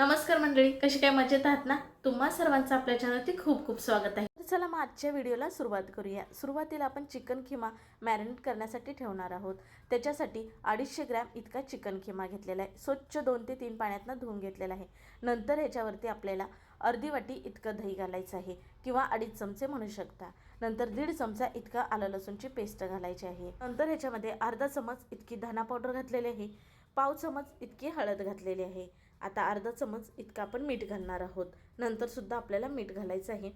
नमस्कार मंडळी कशी काय मजेत आहात ना? तुम्हा सर्वांचं आपल्या चॅनलवरती खूप खूप स्वागत आहे. तर चला मग आजच्या व्हिडिओला सुरुवात करूया. सुरुवातीला आपण चिकन खिमा मॅरिनेट करण्यासाठी ठेवणार आहोत. त्याच्यासाठी अडीचशे ग्रॅम इतका चिकन खिमा घेतलेला आहे. स्वच्छ दोन ते तीन पाण्यातनं धुवून घेतलेला आहे. नंतर ह्याच्यावरती आपल्याला अर्धी वाटी इतकं दही घालायचं आहे किंवा अडीच चमचे म्हणू शकता. नंतर दीड चमचा इतका आलं लसूणची पेस्ट घालायची आहे. नंतर ह्याच्यामध्ये अर्धा चमच इतकी धना पावडर घातलेली आहे. पाव चमच इतकी हळद घातलेली आहे. आता अर्धा चमच इतका आपण मीठ घालणार आहोत. नंतर सुद्धा आपल्याला मीठ घालायचं आहे.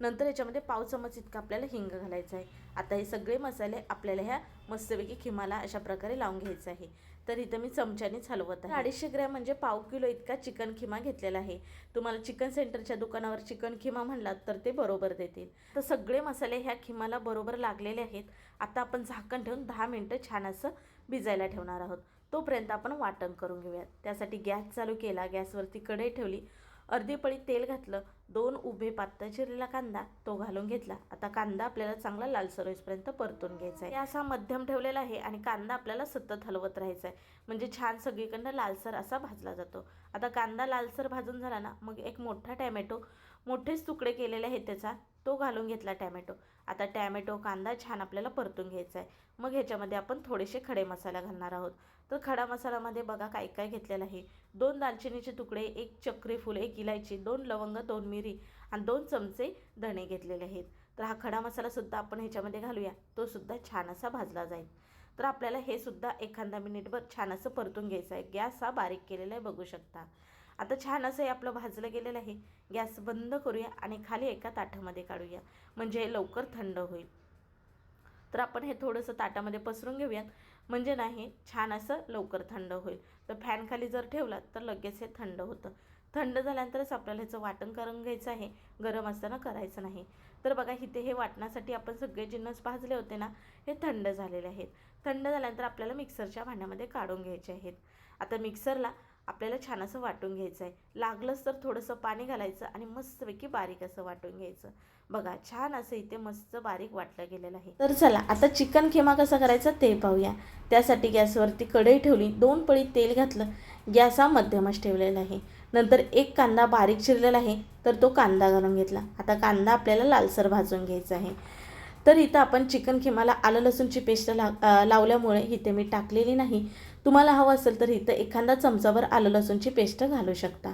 नंतर याच्यामध्ये पाव चमच इतका आपल्याला हिंग घालायचं आहे. आता हे सगळे मसाले आपल्याला ह्या मस्तपैकी खिमाला अशा प्रकारे लावून घ्यायचं आहे. तर इथं मी चमच्यानेच हलवत आहे. अडीचशे ग्रॅम म्हणजे पाव किलो इतका चिकन खिमा घेतलेला आहे. तुम्हाला चिकन सेंटरच्या दुकानावर चिकन खिमा म्हणलात तर ते बरोबर देतील. तर सगळे मसाले ह्या खिमाला बरोबर लागलेले आहेत. आता आपण झाकण ठेवून दहा मिनटं छान असं भिजायला ठेवणार आहोत. तोपर्यंत आपण वाटण करून घेऊयात. त्यासाठी गॅस चालू केला गॅसवरती कढई ठेवली अर्धी पळी तेल घातलं दोन उभे पातळ चिरलेला कांदा तो घालून घेतला. आता कांदा आपल्याला चांगला लालसर होईपर्यंत परतून घ्यायचा आहे. असा मध्यम ठेवलेला आहे आणि कांदा आपल्याला सतत हलवत राहायचा आहे. म्हणजे छान सगळीकडनं लालसर असा भाजला जातो. आता कांदा लालसर भाजून झाला ना मग एक मोठा टॅमॅटो मोठेच तुकडे केलेले आहेत त्याचा. तो घालून घेतला टॅमॅटो. आता टॅमॅटो कांदा छान आपल्याला परतून घ्यायचा आहे. मग ह्याच्यामध्ये आपण थोडेसे खडे मसाला घालणार आहोत. तर खडा मसाल्यामध्ये बघा काय काय घेतलेलं आहे. दोन दालचिनीचे तुकडे एक चक्री फुल एक इलायची दोन लवंग दोन मिरी आणि दोन चमचे धणे घेतलेले आहेत. तर हा खडा मसालासुद्धा आपण ह्याच्यामध्ये घालूया. तो सुद्धा छान असा भाजला जाईल. तर आपल्याला हे सुद्धा एखादा मिनिटभर छान असं परतून घ्यायचं आहे. गॅस हा बारीक केलेला आहे बघू शकता. आता छान असं हे आपलं भाजलं गेलेलं आहे. गॅस बंद करूया आणि खाली एका ताटामध्ये काढूया. म्हणजे हे लवकर थंड होईल. तर आपण हे थोडंसं ताटामध्ये पसरून घेऊयात. म्हणजे नाही छान असं लवकर थंड होईल. तर फॅन खाली जर ठेवला तर लगेच हे थंड होतं. थंड झाल्यानंतरच आपल्याला ह्याचं वाटण करून घ्यायचं आहे. गरम असताना करायचं नाही. तर बघा इथे हे वाटण्यासाठी आपण सगळे जिन्नस भाजले होते ना हे थंड झालेले आहेत. थंड झाल्यानंतर आपल्याला मिक्सरच्या भांड्यामध्ये काढून घ्यायचे आहेत. आता मिक्सरला आपल्याला छान असं वाटून घ्यायचं आहे लागलंच तर थोडंसं पाणी घालायचं आणि मस्तपैकी बारीक असं वाटून घ्यायचं. बघा छान असं इथे मस्त बारीक वाटलं गेलेलं आहे. तर चला आता चिकन खेमा कसा करायचा ते पाहूया. त्यासाठी गॅसवरती कढई ठेवली दोन पळी तेल घातलं. गॅस हा मध्यमच ठेवलेला आहे. नंतर एक कांदा बारीक चिरलेला आहे तर तो कांदा घालून घेतला. आता कांदा आपल्याला लालसर भाजून घ्यायचा आहे. तर इथं आपण चिकन खिमाला आलं लसूणची पेस्ट ला लावल्यामुळे इथे मी टाकलेली नाही. तुम्हाला हवं असेल तर इथं एखादा चमचाभर आलं लसूणची पेस्ट घालू शकता.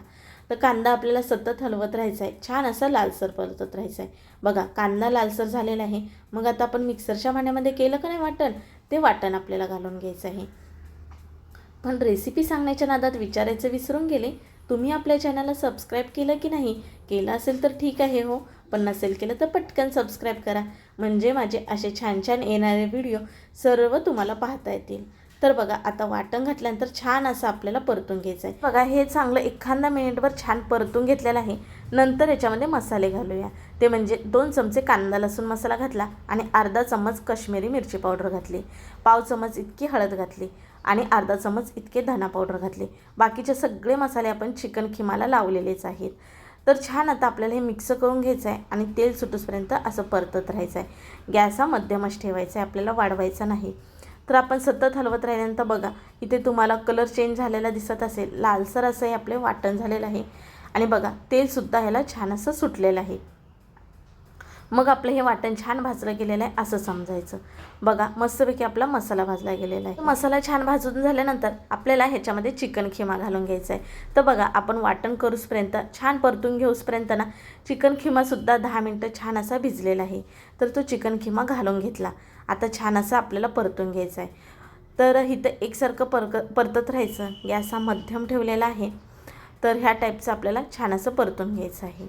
तर कांदा आपल्याला सतत हलवत राहायचा आहे. छान असा लालसर परतत राहायचा आहे. बघा कांदा लालसर झालेला आहे. मग आता आपण मिक्सरच्या भांड्यामध्ये केलं का नाही वाटण? ते वाटण आपल्याला घालून घ्यायचं आहे. पण रेसिपी सांगण्याच्या नादात विचारायचं विसरून गेले? तुम्ही आपल्या चॅनलला सबस्क्राईब केलं की नाही? केलं असेल तर ठीक आहे हो. पण नसेल केलं तर पटकन सबस्क्राईब करा. म्हणजे माझे असे छान छान येणारे व्हिडिओ सर्व तुम्हाला पाहता येतील. तर बघा आता वाटण घातल्यानंतर छान असं आपल्याला परतून घ्यायचं आहे. बघा हे चांगलं एखादा मिनिटभर छान परतून घेतलेलं आहे. नंतर याच्यामध्ये मसाले घालूया. ते म्हणजे दोन चमचे कांदा लसूण मसाला घातला आणि अर्धा चम्मच कश्मीरी मिरची पावडर घातली. पाव चमच इतकी हळद घातली आणि अर्धा चमच इतके धना पावडर घातले. बाकीचे सगळे मसाले आपण चिकन खिमाला लावलेलेच आहेत. तर छान आता आपल्याला हे मिक्स करून घ्यायचं आहे आणि तेल सुटूसपर्यंत असं परतत राहायचं आहे. गॅस हा मध्यमच ठेवायचा आहे. आपल्याला वाढवायचा नाही. तर आपण सतत हलवत राहिल्यानंतर बघा इथे तुम्हाला कलर चेंज झालेला दिसत असेल. लालसर असं हे आपले वाटण झालेलं आहे. आणि बघा तेलसुद्धा ह्याला छान असं सुटलेलं आहे. मग आपलं हे वाटण छान भाजलं गेलेलं आहे असं समजायचं. बघा मस्तपैकी आपला मसाला भाजला गेलेला आहे. मसाला छान भाजून झाल्यानंतर आपल्याला ह्याच्यामध्ये चिकन खिमा घालून घ्यायचा आहे. तर बघा आपण वाटण करूसपर्यंत छान परतून घेऊसपर्यंत ना चिकन खिमासुद्धा दहा मिनटं छान असा भिजलेला आहे. तर तो चिकन खिमा घालून घेतला. आता छान असं आपल्याला परतून घ्यायचं आहे. तर इथं एकसारखं परक परतत राहायचं. गॅस हा मध्यम ठेवलेला आहे. तर ह्या टाईपचं आपल्याला छान असं परतून घ्यायचं आहे.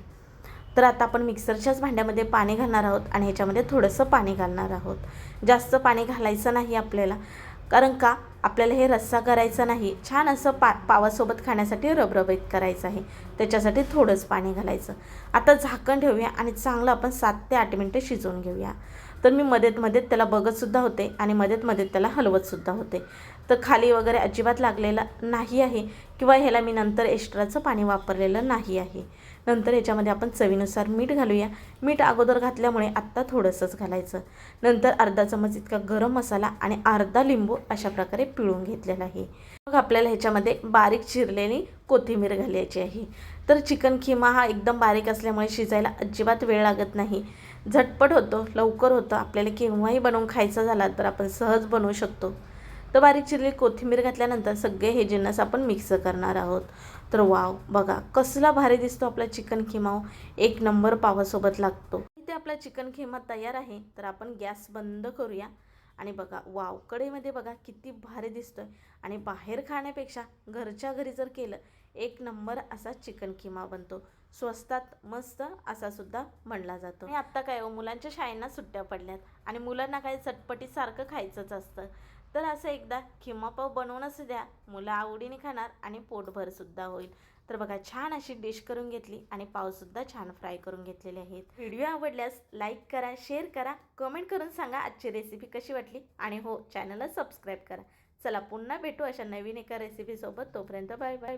तर आता आपण मिक्सरच्याच भांड्यामध्ये पाणी घालणार आहोत आणि ह्याच्यामध्ये थोडंसं पाणी घालणार आहोत. जास्त पाणी घालायचं नाही आपल्याला. कारण का? आपल्याला हे रस्सा करायचा नाही. छान असं पा पावासोबत खाण्यासाठी रबरबीत करायचं आहे. त्याच्यासाठी थोडंच पाणी घालायचं. आता झाकण ठेवूया आणि चांगलं आपण सात ते आठ मिनटं शिजवून घेऊया. तर मी मध्येत मध्येत त्याला बघतसुद्धा होते आणि मध्येत मध्येत त्याला हलवतसुद्धा होते. तर खाली वगैरे अजिबात लागलेला नाही आहे किंवा ह्याला मी नंतर एक्स्ट्राचं पाणी वापरलेलं नाही आहे. नंतर ह्याच्यामध्ये आपण चवीनुसार मीठ घालूया. मीठ अगोदर घातल्यामुळे आत्ता थोडंसंच घालायचं. नंतर अर्धा चमच इतका गरम मसाला आणि अर्धा लिंबू अशा प्रकारे पिळून घेतलेला आहे. मग आपल्याला ह्याच्यामध्ये बारीक चिरलेली कोथिंबीर घालायची आहे. तर चिकन खिमा हा एकदम बारीक असल्यामुळे शिजायला अजिबात वेळ लागत नाही. झटपट होतो लवकर होतं. आपल्याला केव्हाही बनवून खायचा झाला तर आपण सहज बनवू शकतो. तर बारीक चिरलेली कोथिंबीर घातल्यानंतर सगळे हे जिन्नस आपण मिक्स करणार आहोत. तर वाव बघा कसला भारी दिसतो आपला चिकन खिमाव. एक नंबर पावासोबत लागतो. इथे आपला चिकन खिमा तयार आहे तर आपण गॅस बंद करूया. आणि बघा वाव कढईमध्ये बघा किती भारी दिसतोय. आणि बाहेर खाण्यापेक्षा घरच्या घरी जर केलं एक नंबर असा चिकन किमा बनतो. स्वस्तात मस्त असा सुद्धा म्हणला जातो. आणि आत्ता काय हो मुलांच्या शाळेंना सुट्ट्या पडल्यात. आणि मुलांना काय चटपटीसारखं खायचंच असतं. तर असं एकदा खिमा पाव बनवूनच द्या मुलं आवडीने खाणार आणि पोटभरसुद्धा होईल. तर बघा छान अशी डिश करून घेतली आणि पावसुद्धा छान फ्राय करून घेतलेले आहेत. व्हिडिओ आवडल्यास लाईक करा शेअर करा कमेंट करून सांगा आजची रेसिपी कशी वाटली आणि हो चॅनलला सबस्क्राईब करा. चला पुन्हा भेटू अशा नवीन एका रेसिपीसोबत तोपर्यंत बाय बाय.